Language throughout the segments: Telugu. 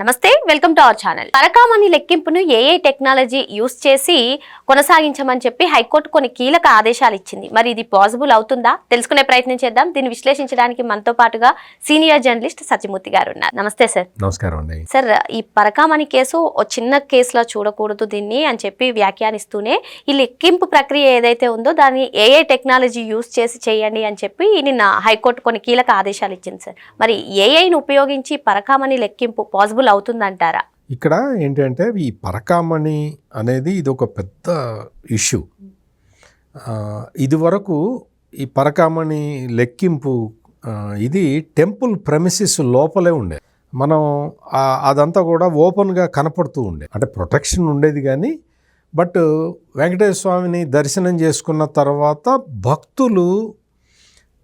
నమస్తే వెల్కమ్ టు అవర్ ఛానల్. పరకామణి లెక్కింపును ఏఐ టెక్నాలజీ యూస్ చేసి కొనసాగించమని చెప్పి హైకోర్టు కొన్ని కీలక ఆదేశాలు ఇచ్చింది. మరి ఇది పాసిబుల్ అవుతుందా? తెలుసుకునే ప్రయత్నం చేద్దాం. దీన్ని విశ్లేషించడానికి మనతో పాటుగా సీనియర్ జర్నలిస్ట్ సత్యమూర్తి గారు ఉన్నారు. నమస్తే సార్. నమస్కారం అండి. సార్ ఈ పరకామణి కేసు ఓ చిన్న కేసులా చూడకూడదు దీన్ని అని చెప్పి వ్యాఖ్యానిస్తూనే ఈ లెక్కింపు ప్రక్రియ ఏదైతే ఉందో దాన్ని ఏఐ టెక్నాలజీ యూస్ చేసి చేయండి అని చెప్పి నిన్న హైకోర్టు కొన్ని కీలక ఆదేశాలు ఇచ్చింది సార్. మరి ఏఐని ఉపయోగించి పరకామణి లెక్కింపు పాసిబుల్ అవుతుందంటారా? ఇక్కడ ఏంటంటే ఈ పరకామణి అనేది ఇది ఒక పెద్ద ఇష్యూ. ఇది వరకు ఈ పరకామణి లెక్కింపు ఇది టెంపుల్ ప్రెమిసిస్ లోపలే ఉండే. మనం అదంతా కూడా ఓపెన్గా కనపడుతూ ఉండే. అంటే ప్రొటెక్షన్ ఉండేది కానీ బట్ వెంకటేశ్వర స్వామిని దర్శనం చేసుకున్న తర్వాత భక్తులు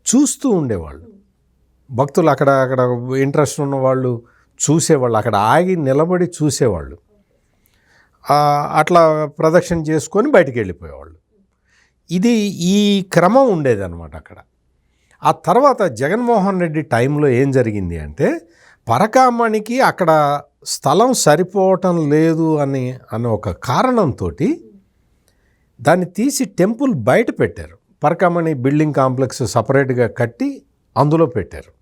చూస్తూ ఉండేవాళ్ళు. భక్తులు అక్కడ అక్కడ ఇంట్రెస్ట్ ఉన్న వాళ్ళు చూసేవాళ్ళు అక్కడ ఆగి నిలబడి చూసేవాళ్ళు. అట్లా ప్రదక్షిణ చేసుకొని బయటికి వెళ్ళిపోయేవాళ్ళు. ఇది ఈ క్రమం ఉండేదన్నమాట అక్కడ. ఆ తర్వాత జగన్మోహన్ రెడ్డి టైంలో ఏం జరిగింది అంటే పరకామణికి అక్కడ స్థలం సరిపోవటం లేదు అని అన్న ఒక కారణంతో దాన్ని తీసి టెంపుల్ బయట పెట్టారు. పరకామణి బిల్డింగ్ కాంప్లెక్స్ సపరేట్గా కట్టి అందులో పెట్టారు.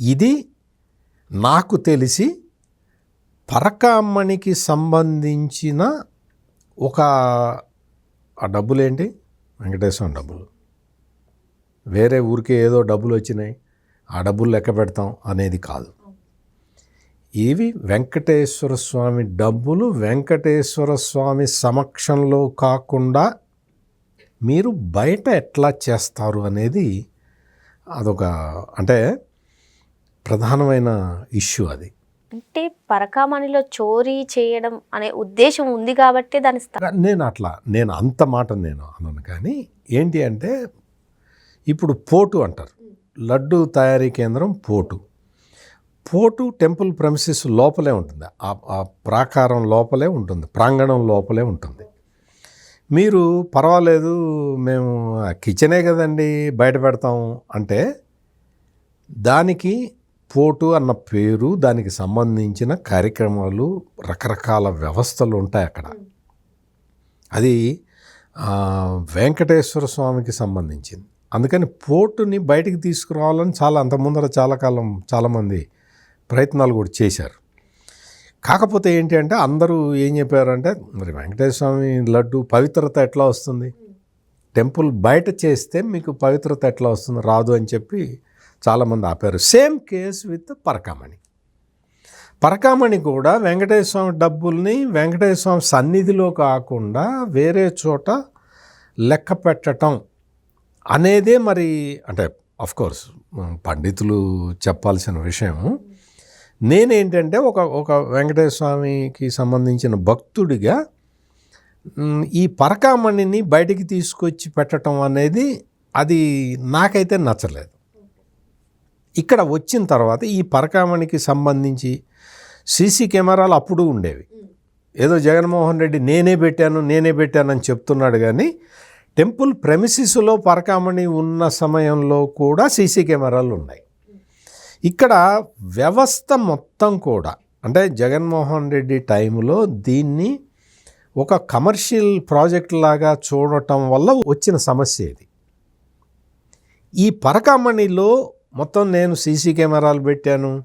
ఇది నాకు తెలిసి పరకామణికి సంబంధించిన ఒక ఆ డబ్బులు ఏంటి వెంకటేశ్వర డబ్బులు. వేరే ఊరికే ఏదో డబ్బులు వచ్చినాయి. ఆ డబ్బులు లెక్క పెడతాం అనేది కాదు. ఇవి వెంకటేశ్వర స్వామి డబ్బులు. వెంకటేశ్వర స్వామి సమక్షంలో కాకుండా మీరు బయట ఎట్లా చేస్తారు అనేది అదొక అంటే ప్రధానమైన ఇష్యూ అది. అంటే పరకామణిలో చోరీ చేయడం అనే ఉద్దేశం ఉంది కాబట్టి దాని నేను అట్లా నేను అంత మాట నేను అనను కానీ ఏంటి అంటే ఇప్పుడు పోటు అంటారు. లడ్డు తయారీ కేంద్రం పోటు. పోటు టెంపుల్ ప్రెమిసిస్ లోపలే ఉంటుంది. ఆ ఆ ప్రాకారం లోపలే ఉంటుంది. ప్రాంగణం లోపలే ఉంటుంది. మీరు పర్వాలేదు మేము కిచెనే కదండి బయట పెడతాం అంటే దానికి పోటు అన్న పేరు దానికి సంబంధించిన కార్యక్రమాలు రకరకాల వ్యవస్థలు ఉంటాయి అక్కడ. అది వెంకటేశ్వర స్వామికి సంబంధించింది. అందుకని పోటుని బయటికి తీసుకురావాలని చాలా అంత ముందర చాలా కాలం చాలామంది ప్రయత్నాలు కూడా చేశారు. కాకపోతే ఏంటి అంటే అందరూ ఏం చెప్పారంటే మరి వెంకటేశ్వర స్వామి లడ్డు పవిత్రత ఎట్లా వస్తుంది? టెంపుల్ బయట చేస్తే మీకు పవిత్రత ఎట్లా వస్తుంది? రాదు అని చెప్పి చాలామంది ఆపారు. Same case with Parakamani. Parakamani కూడా వెంకటేశ్వర స్వామి డబ్బుల్ని వెంకటేశ్వర స్వామి సన్నిధిలో కాకుండా వేరే చోట లెక్క పెట్టడం అనేదే మరి అంటే కోర్స్ పండితులు చెప్పాల్సిన విషయం. నేనేంటంటే ఒక ఒక వెంకటేశ్వర స్వామికి సంబంధించిన భక్తుడిగా ఈ పరకామణిని బయటికి తీసుకొచ్చి పెట్టడం అనేది అది నాకైతే నచ్చలేదు. ఇక్కడ వచ్చిన తర్వాత ఈ పరకామణికి సంబంధించి సీసీ కెమెరాలు అప్పుడు ఉండేవి. ఏదో జగన్మోహన్ రెడ్డి నేనే పెట్టాను నేనే పెట్టానని చెప్తున్నాడు కానీ టెంపుల్ ప్రెమిసిస్లో పరకామణి ఉన్న సమయంలో కూడా సీసీ కెమెరాలు ఉన్నాయి. ఇక్కడ వ్యవస్థ మొత్తం కూడా అంటే జగన్మోహన్ రెడ్డి టైంలో దీన్ని ఒక కమర్షియల్ ప్రాజెక్ట్ లాగా చూడటం వల్ల వచ్చిన సమస్య ఇది. ఈ పరకామణిలో మొత్తం నేను సీసీ కెమెరాలు పెట్టాను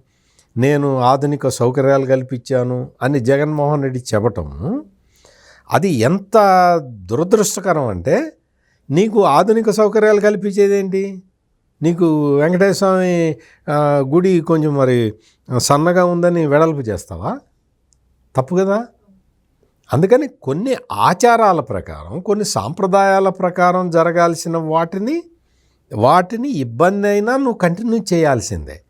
నేను ఆధునిక సౌకర్యాలు కల్పించాను అని జగన్మోహన్ రెడ్డి చెప్పటం అది ఎంత దురదృష్టకరం అంటే నీకు ఆధునిక సౌకర్యాలు కల్పించేదేంటి? నీకు వెంకటేశ్వర స్వామి గుడి కొంచెం మరి సన్నగా ఉందని వెడల్పు చేస్తావా? తప్పు కదా? అందుకని కొన్ని ఆచారాల ప్రకారం కొన్ని సాంప్రదాయాల ప్రకారం జరగాల్సిన వాటిని వాటిని ఇబ్బంది అయినా నువ్వు కంటిన్యూ చేయాల్సిందే.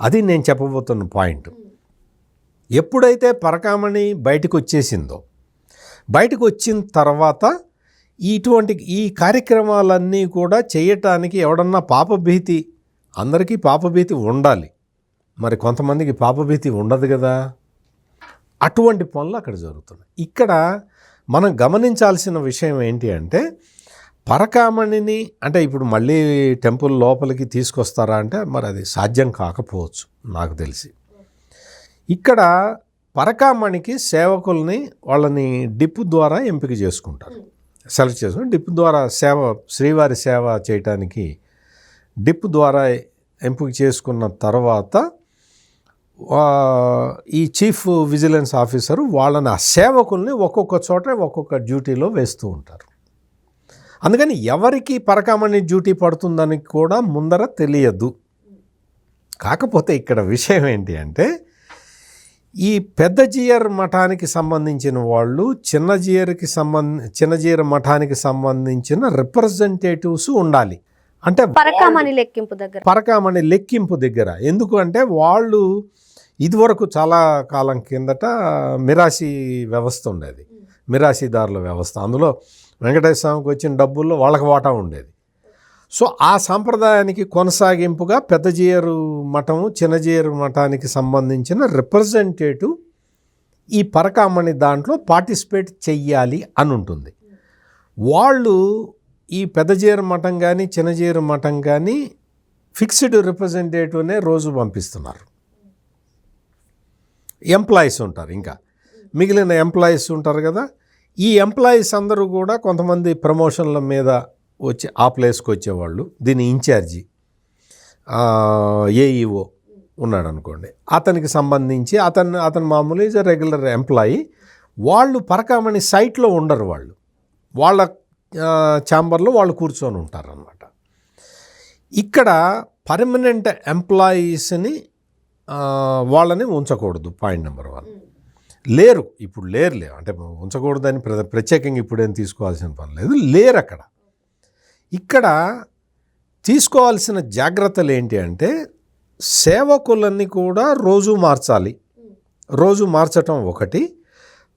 అది నేను చెప్పబోతున్న పాయింట్. ఎప్పుడైతే పరకామణి బయటకు వచ్చేసిందో బయటకు వచ్చిన తర్వాత ఇటువంటి ఈ కార్యక్రమాలన్నీ కూడా చేయటానికి ఎవడన్నా పాపభీతి అందరికీ పాపభీతి ఉండాలి. మరి కొంతమందికి పాపభీతి ఉండదు కదా. అటువంటి పనులు అక్కడ జరుగుతున్నాయి. ఇక్కడ మనం గమనించాల్సిన విషయం ఏంటి అంటే పరకామణిని అంటే ఇప్పుడు మళ్ళీ టెంపుల్ లోపలికి తీసుకొస్తారా అంటే మరి అది సాధ్యం కాకపోవచ్చు నాకు తెలిసి. ఇక్కడ పరకామణికి సేవకుల్ని వాళ్ళని డిప్ ద్వారా ఎంపిక చేసుకుంటారు. సెలెక్ట్ చేసుకుని డిప్ ద్వారా సేవ శ్రీవారి సేవ చేయటానికి డిప్ ద్వారా ఎంపిక చేసుకున్న తర్వాత ఈ చీఫ్ విజిలెన్స్ ఆఫీసరు వాళ్ళని ఆ సేవకుల్ని ఒక్కొక్క చోట ఒక్కొక్క డ్యూటీలో వేస్తూ ఉంటారు. అందుకని ఎవరికి పరకామణి డ్యూటీ పడుతుందని కూడా ముందర తెలియదు. కాకపోతే ఇక్కడ విషయం ఏంటి అంటే ఈ పెద్ద జియర్ మఠానికి సంబంధించిన వాళ్ళు చిన్న జియర్కి సంబంధ చిన్న జియర్ మఠానికి సంబంధించిన రిప్రజెంటేటివ్స్ ఉండాలి. అంటే పరకామణి లెక్కింపు దగ్గర. పరకామణి లెక్కింపు దగ్గర. ఎందుకు అంటే వాళ్ళు ఇదివరకు చాలా కాలం కిందట మిరాసి వ్యవస్థ ఉండేది. మిరాసీదారుల వ్యవస్థ. అందులో వెంకటేశ్వర స్వామికి వచ్చిన డబ్బుల్లో వాళ్ళకి వాటా ఉండేది. సో ఆ సాంప్రదాయానికి కొనసాగింపుగా పెద్దజీయరు మఠము చిన్నజీయరు మఠానికి సంబంధించిన రిప్రజెంటేటివ్ ఈ పరకామణి దాంట్లో పార్టిసిపేట్ చెయ్యాలి అని ఉంటుంది. వాళ్ళు ఈ పెద్దజీర మఠం కానీ చిన్నజీర మఠం కానీ ఫిక్స్డ్ రిప్రజెంటేటివ్నే రోజు పంపిస్తున్నారు. ఎంప్లాయీస్ ఉంటారు ఇంకా. మిగిలిన ఎంప్లాయీస్ ఉంటారు కదా ఈ ఎంప్లాయీస్ అందరూ కూడా కొంతమంది ప్రమోషన్ల మీద వచ్చి ఆ ప్లేస్కి వచ్చేవాళ్ళు. దీని ఇన్ఛార్జి ఏఈఓ ఉన్నాడు అనుకోండి అతనికి సంబంధించి అతను అతను మామూలు ఈజ్ రెగ్యులర్ ఎంప్లాయీ. వాళ్ళు పరకామణి సైట్లో ఉండరు వాళ్ళు. వాళ్ళ ఛాంబర్లో వాళ్ళు కూర్చొని ఉంటారనమాట ఇక్కడ పర్మనెంట్ ఎంప్లాయీస్ని వాళ్ళని ఉంచకూడదు పాయింట్ నెంబర్ వన్. లేరు. ఇప్పుడు లేరు లేవు అంటే ఉంచకూడదని ప్ర ప్రత్యేకంగా ఇప్పుడేం తీసుకోవాల్సిన పని లేదు. లేరు అక్కడ. ఇక్కడ తీసుకోవాల్సిన జాగ్రత్తలు ఏంటి అంటే సేవకులన్నీ కూడా రోజు మార్చాలి. రోజు మార్చటం ఒకటి.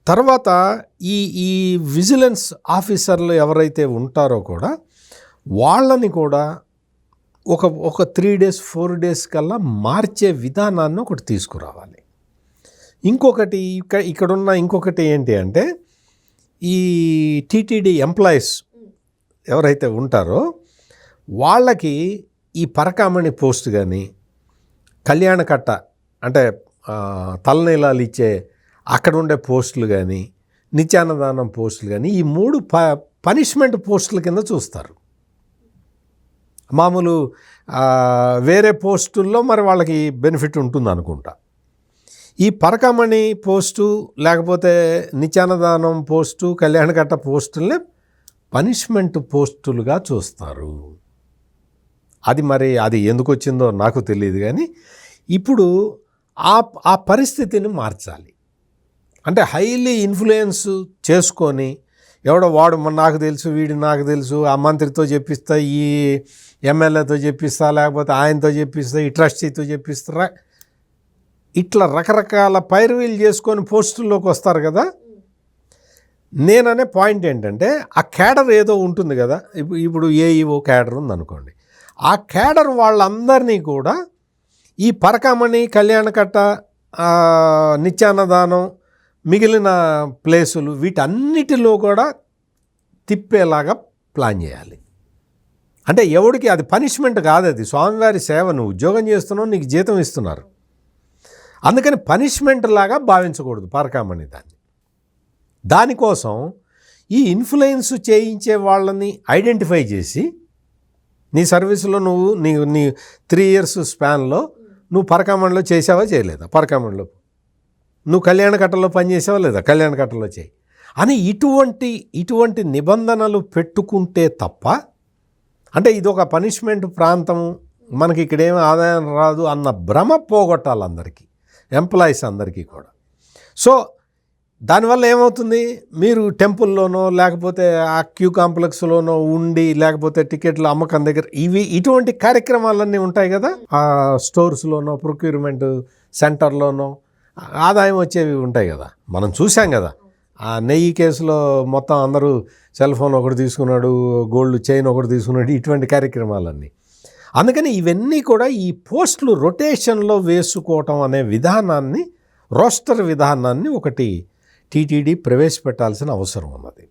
తర్వాత ఈ ఈ విజిలెన్స్ ఆఫీసర్లు ఎవరైతే ఉంటారో కూడా వాళ్ళని కూడా ఒక ఒక త్రీ డేస్ ఫోర్ డేస్ కల్లా మార్చే విధానాన్ని ఒకటి తీసుకురావాలి. ఇంకొకటి ఇక్కడ ఇక్కడున్న ఇంకొకటి ఏంటి అంటే ఈ టీటీడీ ఎంప్లాయీస్ ఎవరైతే ఉంటారో వాళ్ళకి ఈ పరకామణి పోస్ట్ కానీ కళ్యాణకట్ట అంటే తలనీలాలు ఇచ్చే అక్కడ ఉండే పోస్టులు కానీ నిత్యాన్నదానం పోస్టులు కానీ ఈ మూడు ప పనిష్మెంట్ పోస్టుల కింద చూస్తారు. మామూలు వేరే పోస్టుల్లో మరి వాళ్ళకి బెనిఫిట్ ఉంటుంది అనుకుంటా ఈ పరకమణి పోస్టు లేకపోతే నిత్యాన్నదానం పోస్టు కళ్యాణకట్ట పోస్టుల్ని పనిష్మెంట్ పోస్టులుగా చూస్తారు. అది మరి అది ఎందుకు వచ్చిందో నాకు తెలియదు కానీ ఇప్పుడు ఆ ఆ పరిస్థితిని మార్చాలి. అంటే హైలీ ఇన్ఫ్లుయెన్స్ చేసుకొని ఎవడో వాడు నాకు తెలుసు వీడు నాకు తెలుసు ఆ మంత్రితో చెప్పిస్తా ఈ ఎమ్మెల్యేతో చెప్పిస్తా లేకపోతే ఆయనతో చెప్పిస్తా ఈ ట్రస్టీతో చెప్పిస్తారా ఇట్లా రకరకాల పైరువీలు చేసుకొని పోస్టుల్లోకి వస్తారు కదా. నేననే పాయింట్ ఏంటంటే ఆ క్యాడర్ ఏదో ఉంటుంది కదా. ఇప్పుడు ఇప్పుడు ఏఈఓ క్యాడర్ ఉందనుకోండి. ఆ క్యాడర్ వాళ్ళందరినీ కూడా ఈ పరకామణి కళ్యాణకట్ట నిత్యాన్నదానం మిగిలిన ప్లేసులు వీటన్నిటిలో కూడా తిప్పేలాగా ప్లాన్ చేయాలి. అంటే ఎవడికి అది పనిష్మెంట్ కాదు అది స్వామివారి సేవ నువ్వు ఉద్యోగం చేస్తున్నావు నీకు జీతం ఇస్తున్నారు. అందుకని పనిష్మెంట్ లాగా భావించకూడదు పరకామణి దాన్ని. దానికోసం ఈ ఇన్ఫ్లుయెన్స్ చేయించే వాళ్ళని ఐడెంటిఫై చేసి నీ సర్వీసులో నువ్వు నీ నీ త్రీ ఇయర్స్ స్పాన్లో నువ్వు పరకామణిలో చేసావా చేయలేదా? పరకామణిలో. నువ్వు కళ్యాణ కట్టలో పనిచేసావా లేదా? కళ్యాణ కట్టలో చేయి. అని ఇటువంటి ఇటువంటి నిబంధనలు పెట్టుకుంటే తప్ప అంటే ఇది ఒక పనిష్మెంట్ ప్రాంతం మనకి ఇక్కడేమి ఆదాయం రాదు అన్న భ్రమ పోగొట్టాలి అందరికీ. ఎంప్లాయీస్ అందరికీ కూడా. సో దానివల్ల ఏమవుతుంది? మీరు టెంపుల్లోనో లేకపోతే ఆ క్యూ కాంప్లెక్స్లోనో ఉండి లేకపోతే టికెట్ల అమ్మకం దగ్గర ఇవి ఇటువంటి కార్యక్రమాలన్నీ ఉంటాయి కదా? ఆ స్టోర్స్లోనో ప్రొక్యూర్మెంట్ సెంటర్లోనో ఆదాయం వచ్చేవి ఉంటాయి కదా? మనం చూసాం కదా? ఆ నెయ్యి కేసులో మొత్తం అందరూ సెల్ ఫోన్ ఒకటి తీసుకున్నాడు గోల్డ్ చైన్ ఒకటి తీసుకున్నాడు ఇటువంటి కార్యక్రమాలన్నీ. అందుకని ఇవన్నీ కూడా ఈ పోస్టులు రొటేషన్లో వేసుకోవటం అనే విధానాన్ని రోస్టర్ విధానాన్ని ఒకటి టీటీడీ ప్రవేశపెట్టాల్సిన అవసరం ఉన్నది.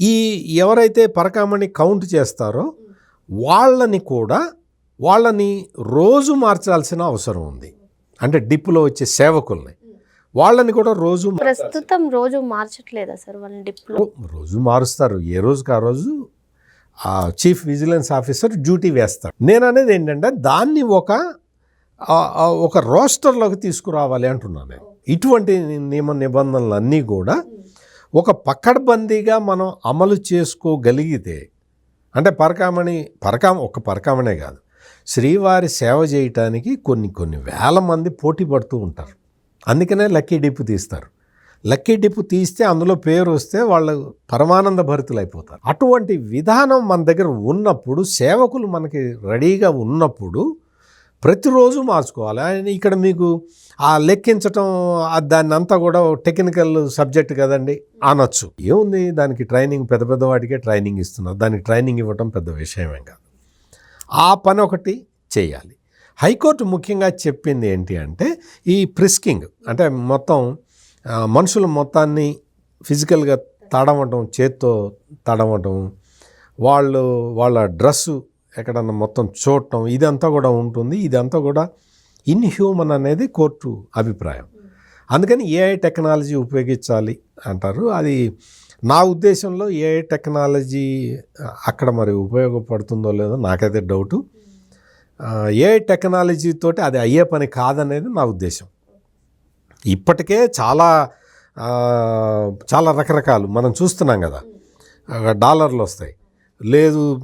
ఈ ఎవరైతే పరకామణి కౌంట్ చేస్తారో వాళ్ళని కూడా వాళ్ళని రోజు మార్చాల్సిన అవసరం ఉంది. అంటే డిప్లో వచ్చే సేవకుల్ని. వాళ్ళని కూడా రోజు ప్రస్తుతం రోజు మార్చట్లేదా సార్ వాళ్ళని డిప్లో రోజు మారుస్తారు. ఏ రోజుకి ఆ రోజు? చీఫ్ విజిలెన్స్ ఆఫీసర్ డ్యూటీ వేస్తాడు. నేను అనేది ఏంటంటే దాన్ని ఒక ఒక రోస్టర్లోకి తీసుకురావాలి అంటున్నాను నేను. ఇటువంటి నియమ నిబంధనలన్నీ కూడా ఒక పక్కడబందీగా మనం అమలు చేసుకోగలిగితే అంటే పరకామణి పరకామ ఒక పరకామణే కాదు శ్రీవారి సేవ చేయటానికి కొన్ని కొన్ని వేల మంది పోటీ పడుతూ ఉంటారు. అందుకనే లక్కీ డిప్పు తీస్తారు. లక్కీ డిప్ తీస్తే అందులో పేరు వస్తే వాళ్ళు పరమానంద భరితులు అయిపోతారు అటువంటి విధానం మన దగ్గర ఉన్నప్పుడు సేవకులు మనకి రెడీగా ఉన్నప్పుడు ప్రతిరోజు మార్చుకోవాలి. ఆయన ఇక్కడ మీకు ఆ లెక్కించటం దాన్నంతా దాన్ని అంతా కూడా టెక్నికల్ సబ్జెక్ట్ కదండి అనొచ్చు. ఏముంది? దానికి ట్రైనింగ్ పెద్ద పెద్ద వాటికే ట్రైనింగ్ ఇస్తున్నారు. దానికి ట్రైనింగ్ ఇవ్వటం పెద్ద విషయమే కాదు. ఆ పని ఒకటి చేయాలి. హైకోర్టు ముఖ్యంగా చెప్పింది ఏంటి అంటే ఈ ప్రిస్కింగ్ అంటే మొత్తం మనుషుల మొత్తాన్ని ఫిజికల్గా తడవటం చేత్తో తడవటం వాళ్ళు వాళ్ళ డ్రెస్సు ఎక్కడన్నా మొత్తం చూడటం ఇదంతా కూడా ఉంటుంది. ఇదంతా కూడా ఇన్హ్యూమన్ అనేది కోర్టు అభిప్రాయం. అందుకని ఏఐ టెక్నాలజీ ఉపయోగించాలి అంటారు. అది నా ఉద్దేశంలో ఏఐ టెక్నాలజీ అక్కడ మరి ఉపయోగపడుతుందో లేదో నాకైతే డౌటు. ఏఐ టెక్నాలజీ తోటి అది అయ్యే పని కాదనేది నా ఉద్దేశం. ఇప్పటికే చాలా చాలా రకరకాలు మనం చూస్తున్నాం కదా. డాలర్లు వస్తాయి లేదు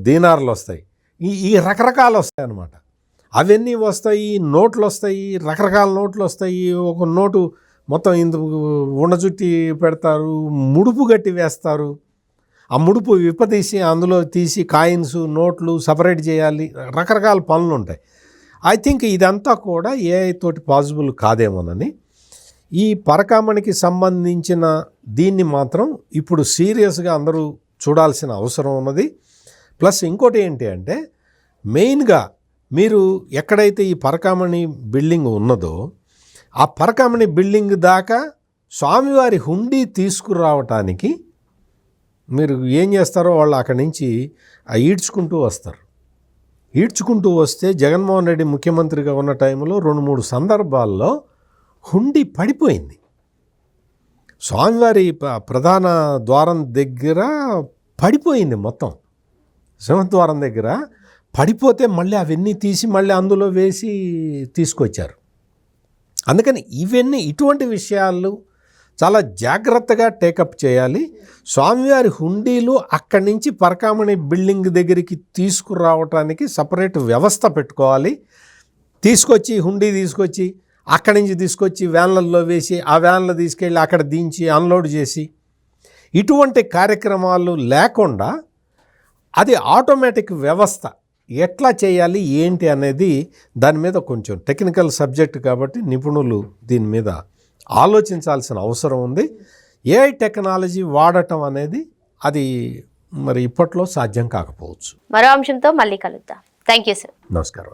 దీనార్లు వస్తాయి. ఈ ఈ రకరకాలు వస్తాయి అన్నమాట. అవన్నీ వస్తాయి నోట్లు వస్తాయి రకరకాల నోట్లు వస్తాయి. ఒక నోటు మొత్తం ఇందుకు ఉండజుట్టి పెడతారు ముడుపు గట్టి వేస్తారు. ఆ ముడుపు విప్పదీసి అందులో తీసి కాయిన్స్ నోట్లు సపరేట్ చేయాలి. రకరకాల పనులు ఉంటాయి ఐ థింక్ ఇదంతా కూడా ఏఐ తోటి పాసిబుల్ కాదేమోనని ఈ పరకామణికి సంబంధించిన దీన్ని మాత్రం ఇప్పుడు సీరియస్గా అందరూ చూడాల్సిన అవసరం ఉన్నది. ప్లస్ ఇంకోటి ఏంటి అంటే మెయిన్గా మీరు ఎక్కడైతే ఈ పరకామణి బిల్డింగ్ ఉన్నదో ఆ పరకామణి బిల్డింగ్ దాకా స్వామివారి హుండీ తీసుకురావటానికి మీరు ఏం చేస్తారో వాళ్ళు అక్కడి నుంచి ఈడ్చుకుంటూ వస్తారు. ఈడ్చుకుంటూ వస్తే జగన్మోహన్ రెడ్డి ముఖ్యమంత్రిగా ఉన్న టైంలో రెండు మూడు సందర్భాల్లో హుండీ పడిపోయింది. స్వామివారి ప్రధాన ద్వారం దగ్గర పడిపోయింది మొత్తం. సింహద్వారం దగ్గర పడిపోతే మళ్ళీ అవన్నీ తీసి మళ్ళీ అందులో వేసి తీసుకొచ్చారు. అందుకని ఇవన్నీ ఇటువంటి విషయాలు చాలా జాగ్రత్తగా టేకప్ చేయాలి. స్వామివారి హుండీలు అక్కడి నుంచి పరకామణి బిల్డింగ్ దగ్గరికి తీసుకురావటానికి సపరేట్ వ్యవస్థ పెట్టుకోవాలి. తీసుకొచ్చి హుండీ తీసుకొచ్చి అక్కడి నుంచి తీసుకొచ్చి వ్యాన్లలో వేసి ఆ వ్యాన్లో తీసుకెళ్ళి అక్కడ దించి అన్లోడ్ చేసి ఇటువంటి కార్యక్రమాలు లేకుండా అది ఆటోమేటిక్ వ్యవస్థ ఎట్లా చేయాలి ఏంటి అనేది దాని మీద కొంచెం టెక్నికల్ సబ్జెక్ట్ కాబట్టి నిపుణులు దీని మీద ఆలోచించాల్సిన అవసరం ఉంది. ఏఐ టెక్నాలజీ వాడటం అనేది అది మరి ఇప్పట్లో సాధ్యం కాకపోవచ్చు. మరో అంశంతో మళ్ళీ కలుద్దాం. Thank you sir. నమస్కారం